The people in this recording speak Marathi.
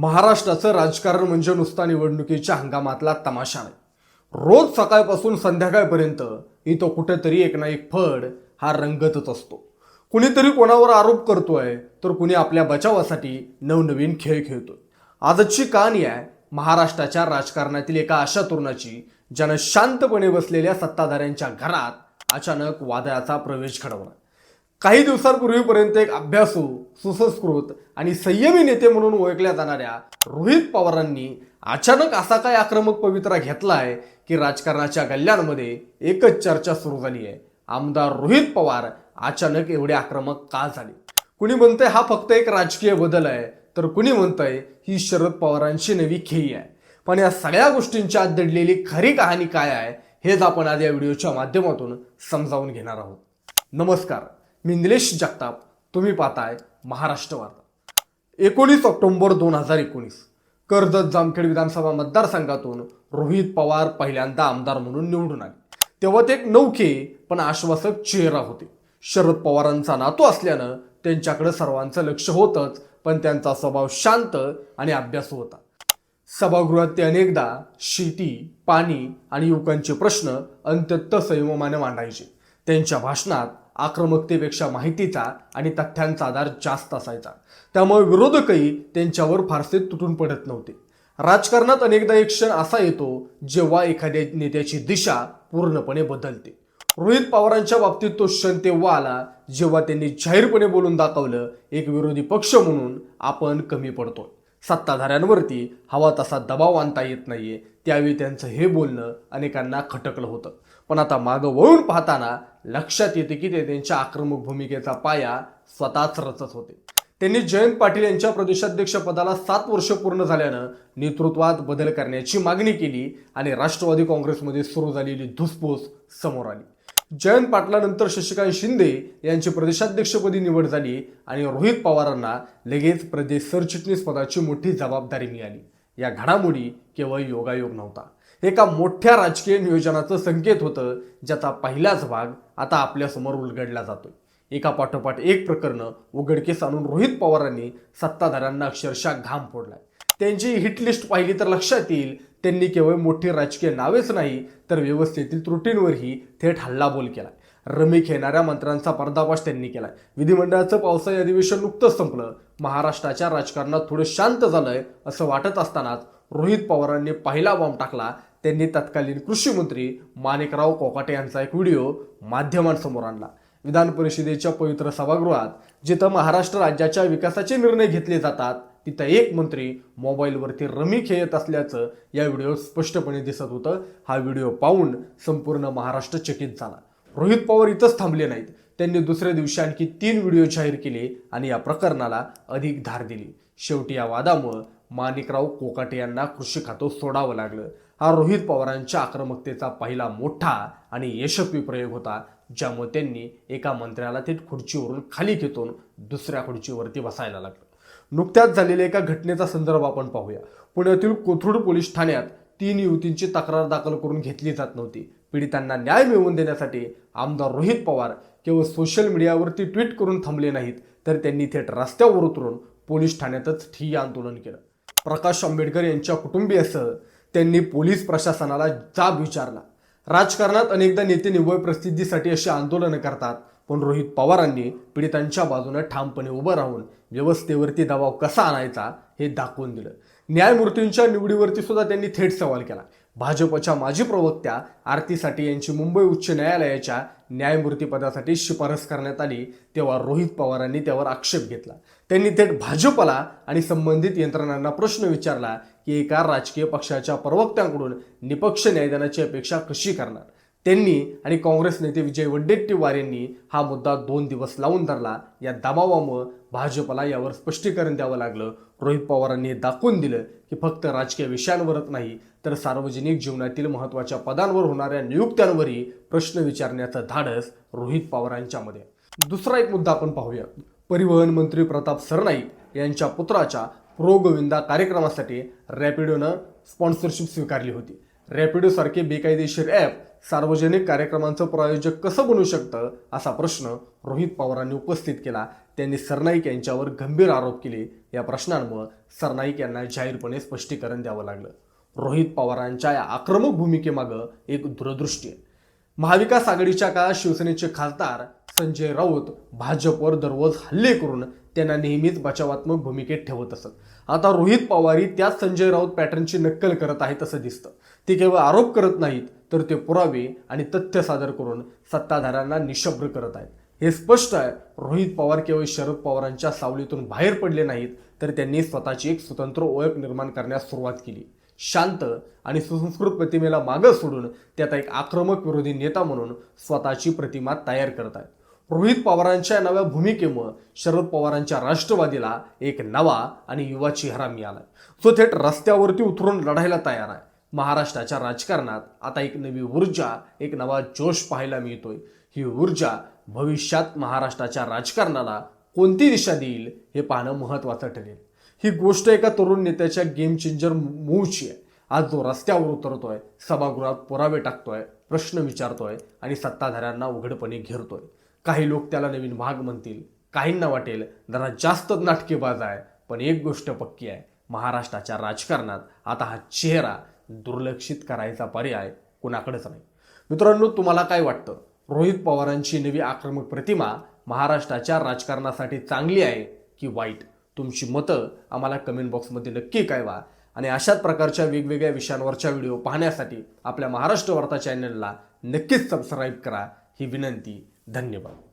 महाराष्ट्राचं राजकारण म्हणजे नुसता निवडणुकीच्या हंगामातला तमाशा नाही. रोज सकाळपासून संध्याकाळपर्यंत इथं कुठेतरी एक ना एक फड हा रंगतच असतो. कुणीतरी कोणावर आरोप करतोय तर कुणी आपल्या बचावासाठी नवनवीन खेळ खेळतोय. आजची कहाणी आहे महाराष्ट्राच्या राजकारणातील एका अशा तरुणाची ज्यानं शांतपणे बसलेल्या सत्ताधाऱ्यांच्या घरात अचानक वादळाचा प्रवेश घडवला. काही दिवसांपूर्वीपर्यंत एक अभ्यासू सुसंस्कृत आणि संयमी नेते म्हणून ओळखल्या जाणाऱ्या रोहित पवारांनी अचानक असा काय आक्रमक पवित्रा घेतलाय की राजकारणाच्या गल्ल्यांमध्ये एकच चर्चा सुरू झाली आहे. आमदार रोहित पवार अचानक एवढे आक्रमक का झाले? कुणी म्हणतंय हा फक्त एक राजकीय बदल आहे तर कुणी म्हणतंय ही शरद पवारांची नवी खेळी आहे. पण या सगळ्या गोष्टींची आत दडलेली खरी कहाणी काय आहे हेच आपण आज या व्हिडिओच्या माध्यमातून समजावून घेणार आहोत. नमस्कार. मी निलेश जगताप तुम्ही पाहताय महाराष्ट्र वार्ता एकोणीस ऑक्टोंबर दोन हजार एकोणीस कर्जत जामखेड विधानसभा मतदारसंघातून रोहित पवार पहिल्यांदा आमदार म्हणून निवडून आले. तेव्हा ते एक नौखे पण आश्वासक चेहरा होते. शरद पवारांचा नातू असल्यानं त्यांच्याकडे सर्वांचं लक्ष होतंच पण त्यांचा स्वभाव शांत आणि अभ्यासू होता. सभागृहात ते अनेकदा शेती पाणी आणि युवकांचे प्रश्न अत्यंत संयमाने मांडायचे. त्यांच्या भाषणात आक्रमकतेपेक्षा माहितीचा आणि तथ्यांचा आधार जास्त असायचा. त्यामुळे विरोधकही त्यांच्यावर फारसे तुटून पडत नव्हते. राजकारणात अनेकदा एक क्षण असा येतो जेव्हा एखाद्या नेत्याची दिशा पूर्णपणे बदलते. रोहित पवारांच्या बाबतीत तो क्षण तेव्हा आला जेव्हा त्यांनी जाहीरपणे बोलून दाखवलं एक विरोधी पक्ष म्हणून आपण कमी पडतोय सत्ताधाऱ्यांवरती हवा तसा दबाव आणता येत नाहीये त्यावेळी त्यांचं हे बोलणं अनेकांना खटकलं होतं. पण आता मागं वळून पाहताना लक्षात येते की ते त्यांच्या आक्रमक भूमिकेचा पाया स्वतःच रचत होते. त्यांनी जयंत पाटील यांच्या प्रदेशाध्यक्ष पदाला सात वर्ष पूर्ण झाल्यानं नेतृत्वात बदल करण्याची मागणी केली आणि राष्ट्रवादी काँग्रेसमध्ये सुरू झालेली धुसफूस समोर आली. जयंत पाटलानंतर शशिकांत शिंदे यांची प्रदेशाध्यक्षपदी निवड झाली आणि रोहित पवारांना लगेच प्रदेश सरचिटणीस पदाची मोठी जबाबदारी मिळाली. या घडामोडी केवळ योगायोग नव्हता. एका मोठ्या राजकीय नियोजनाचं संकेत होतं ज्याचा पहिलाच भाग आता आपल्यासमोर उलगडला जातोय. एका पाठोपाठ एक प्रकरण उघडकीस आणून रोहित पवारांनी सत्ताधाऱ्यांना अक्षरशः घाम फोडलाय. त्यांची हिट लिस्ट पाहिली तर लक्षात येईल त्यांनी केवळ मोठी राजकीय नावेच नाही तर व्यवस्थेतील त्रुटींवरही थेट हल्लाबोल केला रमी खेळणाऱ्या मंत्र्यांचा पर्दाफाश त्यांनी केलाय. विधिमंडळाचं पावसाळी अधिवेशन नुकतंच संपलं. महाराष्ट्राच्या राजकारणात थोडं शांत झालंय असं वाटत असतानाच रोहित पवारांनी पहिला बॉम्ब टाकला त्यांनी तत्कालीन कृषीमंत्री माणिकराव कोकाटे यांचा एक व्हिडिओ माध्यमांसमोर आणला. विधान परिषदेच्या पवित्र सभागृहात जिथं महाराष्ट्र राज्याच्या विकासाचे निर्णय घेतले जातात तिथं एक मंत्री मोबाईलवरती रमी खेळत असल्याचं या व्हिडिओत स्पष्टपणे दिसत होतं. हा व्हिडिओ पाहून संपूर्ण महाराष्ट्र चकित झाला. रोहित पवार इथंच थांबले नाहीत. त्यांनी दुसऱ्या दिवशी आणखी तीन व्हिडिओ जाहीर केले आणि या प्रकरणाला अधिक धार दिली. शेवटी या वादामुळं माणिकराव कोकाटे यांना कृषी खातं सोडावं लागलं. हा रोहित पवारांच्या आक्रमकतेचा पहिला मोठा आणि यशस्वी प्रयोग होता ज्यामुळे त्यांनी एका मंत्र्याला थेट खुर्चीवरून खाली खेचून दुसऱ्या खुर्चीवरती बसायला लागलं. नुकत्याच झालेल्या एका घटनेचा संदर्भ आपण पाहूया. पुण्यातील कोथरूड पोलीस ठाण्यात तीन युवतींची तक्रार दाखल करून घेतली जात नव्हती. पीडितांना न्याय मिळवून देण्यासाठी आमदार रोहित पवार केवळ सोशल मीडियावरती ट्विट करून थांबले नाहीत तर त्यांनी थेट रस्त्यावर उतरून पोलीस ठाण्यातच ठिय्या आंदोलन केलं. प्रकाश आंबेडकर यांच्या कुटुंबियासह त्यांनी पोलीस प्रशासनाला जाब विचारला. राजकारणात अनेकदा नेते निव्वळ प्रसिद्धीसाठी अशी आंदोलनं करतात पण रोहित पवारांनी पीडितांच्या बाजूने ठामपणे उभं राहून व्यवस्थेवरती दबाव कसा आणायचा हे दाखवून दिलं. न्यायमूर्तींच्या निवडीवरती सुद्धा त्यांनी थेट सवाल केला. भाजपच्या माजी प्रवक्त्या आरती साठे यांची मुंबई उच्च न्यायालयाच्या न्यायमूर्तीपदासाठी शिफारस करण्यात आली तेव्हा रोहित पवारांनी त्यावर आक्षेप घेतला. त्यांनी थेट भाजपला आणि संबंधित यंत्रणांना प्रश्न विचारला की एका राजकीय पक्षाच्या प्रवक्त्यांकडून निपक्ष न्यायदानाची अपेक्षा कशी करणार? त्यांनी आणि काँग्रेस नेते विजय वडेट्टीवार यांनी हा मुद्दा दोन दिवस लावून धरला. या दबावामुळं भाजपला यावर स्पष्टीकरण द्यावं लागलं. रोहित पवारांनी हे दाखवून दिलं की फक्त राजकीय विषयांवरच नाही तर सार्वजनिक जीवनातील महत्त्वाच्या पदांवर होणाऱ्या नियुक्त्यांवरही प्रश्न विचारण्याचं धाडस रोहित पवारांच्यामध्ये दुसरा एक मुद्दा आपण पाहूया परिवहन मंत्री प्रताप सरनाईक यांच्या पुत्राच्या प्रो गोविंदा कार्यक्रमासाठी रॅपिडोनं स्पॉन्सरशिप स्वीकारली होती. रॅपिडोसारखे बेकायदेशीर ॲप सार्वजनिक कार्यक्रमांचं प्रायोजक कसं बनू शकतं असा प्रश्न रोहित पवारांनी उपस्थित केला. त्यांनी सरनाईक यांच्यावर गंभीर आरोप केले. या प्रश्नांमुळे सरनाईक यांना जाहीरपणे स्पष्टीकरण द्यावं लागलं. रोहित पवारांच्या या आक्रमक भूमिकेमागं एक दूरदृष्टी आहे. महाविकास आघाडीच्या काळात शिवसेनेचे खासदार संजय राऊत भाजपवर दररोज हल्ले करून त्यांना नेहमीच बचावात्मक भूमिकेत ठेवत असत. आता रोहित पवारही त्याच संजय राऊत पॅटर्नची नक्कल करत आहेत तसं दिसतं. ते केवळ आरोप करत नाहीत तर ते पुरावे आणि तथ्य सादर करून सत्ताधाऱ्यांना निशब्द करत आहेत. हे स्पष्ट आहे रोहित पवार केवळ शरद पवारांच्या सावलीतून बाहेर पडले नाहीत तर त्यांनी स्वतःची एक स्वतंत्र ओळख निर्माण करण्यास सुरुवात केली. शांत आणि सुसंस्कृत प्रतिमेला मागं सोडून ते आता एक आक्रमक विरोधी नेता म्हणून स्वतःची प्रतिमा तयार करत आहेत. रोहित पवारांच्या नव्या भूमिकेमुळे शरद पवारांच्या राष्ट्रवादीला एक नवा आणि युवा चेहरा मिळाला जो थेट रस्त्यावरती उतरून लढायला तयार आहे. महाराष्ट्राच्या राजकारणात आता एक नवी ऊर्जा एक नवा जोश पाहायला मिळतोय. ही ऊर्जा भविष्यात महाराष्ट्राच्या राजकारणाला कोणती दिशा देईल हे पाहणं महत्त्वाचं ठरेल. ही गोष्ट एका तरुण नेत्याच्या गेम चेंजर मूवची आहे. आज जो रस्त्यावर उतरतोय सभागृहात पुरावे टाकतोय प्रश्न विचारतोय आणि सत्ताधाऱ्यांना उघडपणे घेरतोय. काही लोक त्याला नवीन भाग म्हणतील काहींना वाटेल जरा जास्त नाटकेबाज आहे पण एक गोष्ट पक्की आहे महाराष्ट्राच्या राजकारणात आता हा चेहरा दुर्लक्षित करायचा पर्याय कुणाकडेच नाही. मित्रांनो तुम्हाला काय वाटतं? रोहित पवारांची नवी आक्रमक प्रतिमा महाराष्ट्राच्या राजकारणासाठी चांगली आहे की वाईट? तुमची मतं आम्हाला कमेंट बॉक्समध्ये नक्की कळवा आणि अशाच प्रकारच्या वेगवेगळ्या विषयांवरच्या व्हिडिओ पाहण्यासाठी आपल्या महाराष्ट्र वार्ता चॅनलला नक्कीच सबस्क्राईब करा. ही विनंती. धन्यवाद.